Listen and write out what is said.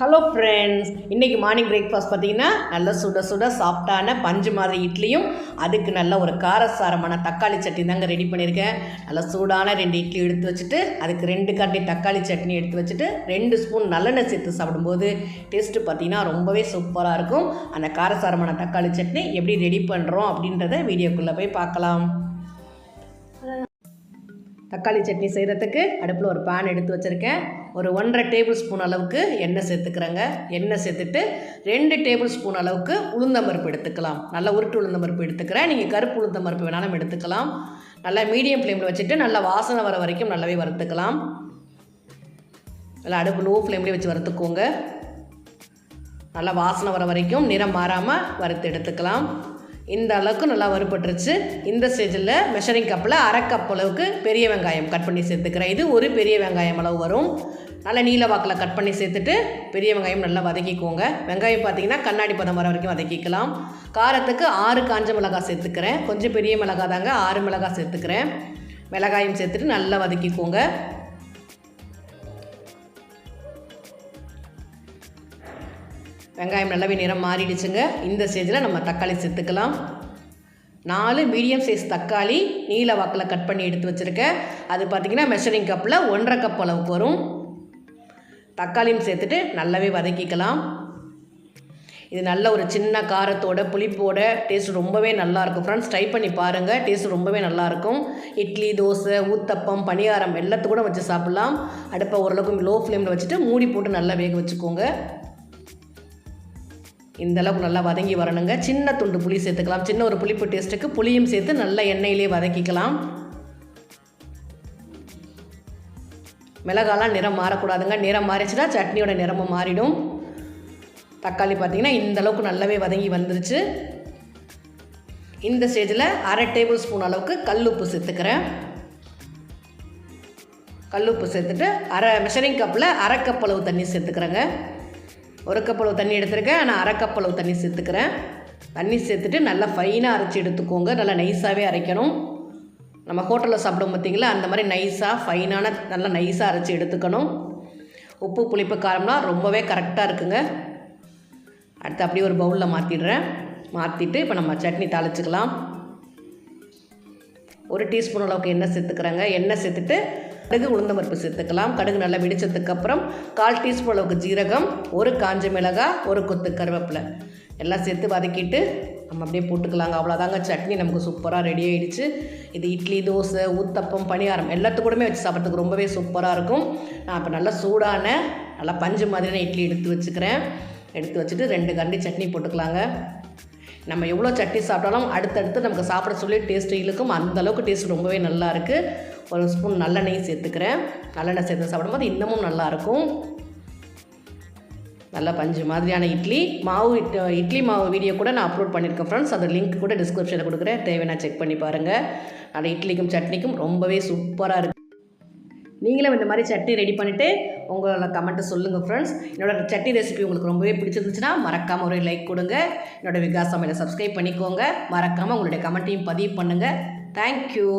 Hello friends இன்றைக்கி morning breakfast பார்த்தீங்கன்னா நல்ல சுட சுட சாஃப்டான பஞ்சு மாதிரி இட்லியும் அதுக்கு நல்ல ஒரு காரசாரமான தக்காளி சட்னி தாங்க ரெடி பண்ணியிருக்கேன். நல்ல சூடான ரெண்டு இட்லி எடுத்து வச்சுட்டு அதுக்கு ரெண்டு காட்டி தக்காளி சட்னி எடுத்து வச்சுட்டு ரெண்டு ஸ்பூன் நல்லெண்ணெய் சேர்த்து சாப்பிடும்போது டேஸ்ட்டு பார்த்தீங்கன்னா ரொம்பவே சூப்பராக இருக்கும். அந்த காரசாரமான தக்காளி சட்னி எப்படி ரெடி பண்ணுறோம் அப்படின்றத வீடியோக்குள்ளே போய் பார்க்கலாம். தக்காளி சட்னி செய்கிறதுக்கு அடுப்பில் ஒரு பேன் எடுத்து வச்சுருக்கேன். ஒரு ஒன்றரை டேபிள் ஸ்பூன் அளவுக்கு எண்ணெய் சேர்த்துக்கிறேங்க. எண்ணெய் சேர்த்துட்டு ரெண்டு டேபிள் ஸ்பூன் அளவுக்கு உளுந்தம்பருப்பு எடுத்துக்கலாம். நல்லா உருட்டு உளுந்தம்பருப்பு எடுத்துக்கிறேன். நீங்கள் கருப்பு உளுந்தம்பருப்பு வேணாலும் எடுத்துக்கலாம். நல்லா மீடியம் ஃப்ளேமில் வச்சுட்டு நல்லா வாசனை வர வரைக்கும் நல்லாவே வறுத்துக்கலாம். நல்லா அடுப்பு லோ ஃப்ளேம்லேயே வச்சு வறுத்துக்கோங்க. நல்லா வாசனை வர வரைக்கும் நிறம் மாறாமல் வறுத்து எடுத்துக்கலாம். இந்த அளவுக்கு நல்லா வறுபட்டுருச்சு. இந்த ஸ்டேஜில் மெஷரிங் கப்பில் அரை கப் அளவுக்கு பெரிய வெங்காயம் கட் பண்ணி சேர்த்துக்கிறேன். இது ஒரு பெரிய வெங்காயம் அளவு வரும். நல்லா நீல வாக்கில் கட் பண்ணி சேர்த்துட்டு பெரிய வெங்காயம் நல்லா வதக்கிக்கோங்க. வெங்காயம் பார்த்தீங்கன்னா கண்ணாடி பதம் வர வரைக்கும் வதக்கிக்கலாம். காரத்துக்கு ஆறு காஞ்ச மிளகாய் சேர்த்துக்கிறேன். கொஞ்சம் பெரிய மிளகாய் தாங்க ஆறு மிளகாய் சேர்த்துக்கிறேன். மிளகாயும் சேர்த்துட்டு நல்லா வதக்கிக்கோங்க. வெங்காயம் நல்லாவே நிறம் மாறிடுச்சுங்க. இந்த ஸ்டேஜில் நம்ம தக்காளி சேர்த்துக்கலாம். நாலு மீடியம் சைஸ் தக்காளி நீல வாக்கில் கட் பண்ணி எடுத்து வச்சுருக்கேன். அது பார்த்திங்கன்னா மெஷரிங் கப்பில் ஒன்றரை கப் அளவுக்கு வரும். தக்காளியும் சேர்த்துட்டு நல்லாவே வதக்கிக்கலாம். இது நல்ல ஒரு சின்ன காரத்தோட புளிப்போட டேஸ்ட் ரொம்பவே நல்லாயிருக்கும் ஃப்ரெண்ட்ஸ் ட்ரை பண்ணி பாருங்கள் டேஸ்ட் ரொம்பவே நல்லாயிருக்கும் இட்லி தோசை ஊத்தப்பம் பணியாரம் எல்லாத்துக்கூட வச்சு சாப்பிட்லாம். அடுப்பை ஓரளவுக்கு லோ ஃப்ளேமில் வச்சுட்டு மூடி போட்டு நல்லா வேக வச்சுக்கோங்க. இந்த அளவுக்கு நல்லா வதங்கி வரணுங்க. சின்ன துண்டு புளி சேர்த்துக்கலாம். சின்ன ஒரு புளிப்பு டேஸ்ட்டுக்கு புளியும் சேர்த்து நல்லா எண்ணெயிலே வதக்கிக்கலாம். மிளகாலாம் நிறம் மாறக்கூடாதுங்க. நிறம் மாறிச்சுன்னா சட்னியோட நிறமும் மாறிடும். தக்காளி பார்த்திங்கன்னா இந்த அளவுக்கு நல்லாவே வதங்கி வந்துருச்சு. இந்த ஸ்டேஜில் அரை டேபிள் ஸ்பூன் அளவுக்கு கல்லுப்பு சேர்த்துக்கிறேன். கல்லுப்பு சேர்த்துட்டு அரை மெஷரிங் கப்பில் அரை கப் அளவு தண்ணி சேர்த்துக்கிறேங்க. ஒரு கப்பளவு தண்ணி எடுத்திருக்கேன். நான் அரைக்கப்பளவு தண்ணி சேர்த்துக்கிறேன். தண்ணி சேர்த்துட்டு நல்லா ஃபைனாக அரைச்சி எடுத்துக்கோங்க. நல்லா நைஸாகவே அரைக்கணும். நம்ம ஹோட்டலில் சாப்பிடும் பார்த்தீங்களா? அந்த மாதிரி நைஸாக ஃபைனான நல்லா நைஸாக அரைச்சி எடுத்துக்கணும். உப்பு புளிப்பு காரம்லாம் ரொம்பவே கரெக்டாக இருக்குங்க. அடுத்து அப்படியே ஒரு பவுலில் மாற்றிடுறேன் மாற்றிட்டு இப்போ நம்ம சட்னி தாளிச்சிக்கலாம். ஒரு டீஸ்பூன் அளவுக்கு எண்ணெய் சேர்த்துக்கிறேங்க. எண்ணெய் சேர்த்துட்டு கடுகு உளுந்தம்பருப்பு சேர்த்துக்கலாம். கடுகு நல்லா வெடிச்சதுக்கப்புறம் கால் டீஸ்பூன் அளவுக்கு ஜீரகம் ஒரு காஞ்ச மிளகாய் ஒரு கொத்து கருவேப்பிலை. எல்லாம் சேர்த்து வதக்கிட்டு நம்ம அப்படியே போட்டுக்கலாங்க. அவ்வளோதாங்க சட்னி நமக்கு சூப்பராக ரெடி ஆகிடுச்சு இது இட்லி தோசை ஊத்தப்பம் பணியாரம் எல்லாத்துக்கூடமே வச்சு சாப்பிட்றதுக்கு ரொம்பவே சூப்பராக இருக்கும். நான் இப்போ நல்லா சூடான நல்லா பஞ்சு மாதிரியான இட்லி எடுத்து வச்சுக்கிறேன். எடுத்து வச்சுட்டு ரெண்டு கண்டி சட்னி போட்டுக்கலாங்க. நம்ம எவ்வளோ சட்னி சாப்பிட்டாலும் அடுத்தடுத்து நமக்கு சாப்பிட சொல்லி டேஸ்ட் இழுக்கும். அந்தளவுக்கு டேஸ்ட் ரொம்பவே நல்லா இருக்குது ஒரு ஸ்பூன் நல்லெண்ணெய் சேர்த்துக்கிறேன். நல்லெண்ணெய் சேர்த்து சாப்பிடும்போது இன்னமும் நல்லாயிருக்கும் நல்ல பஞ்சு மாதிரியான இட்லி. மாவு இட்லி மாவு வீடியோ கூட நான் அப்லோட் பண்ணியிருக்கேன் ஃப்ரெண்ட்ஸ் அந்த லிங்க் கூட டிஸ்கிரிப்ஷனில் கொடுக்குறேன். தேவையான செக் பண்ணி பாருங்கள் அந்த இட்லிக்கும் சட்னிக்கும் ரொம்பவே சூப்பராக இருக்குது நீங்களும் இந்த மாதிரி சட்னி ரெடி பண்ணிவிட்டு உங்களோட கமெண்ட்டை சொல்லுங்கள் ஃப்ரெண்ட்ஸ் என்னோடய சட்னி ரெசிபி உங்களுக்கு ரொம்பவே பிடிச்சிருந்துச்சுன்னா மறக்காமல் ஒரு லைக் கொடுங்க. என்னோடய விகாசமையில் சப்ஸ்கிரைப் பண்ணிக்கோங்க. மறக்காமல் உங்களுடைய கமெண்ட்டையும் பதிவு பண்ணுங்கள் தேங்க்யூ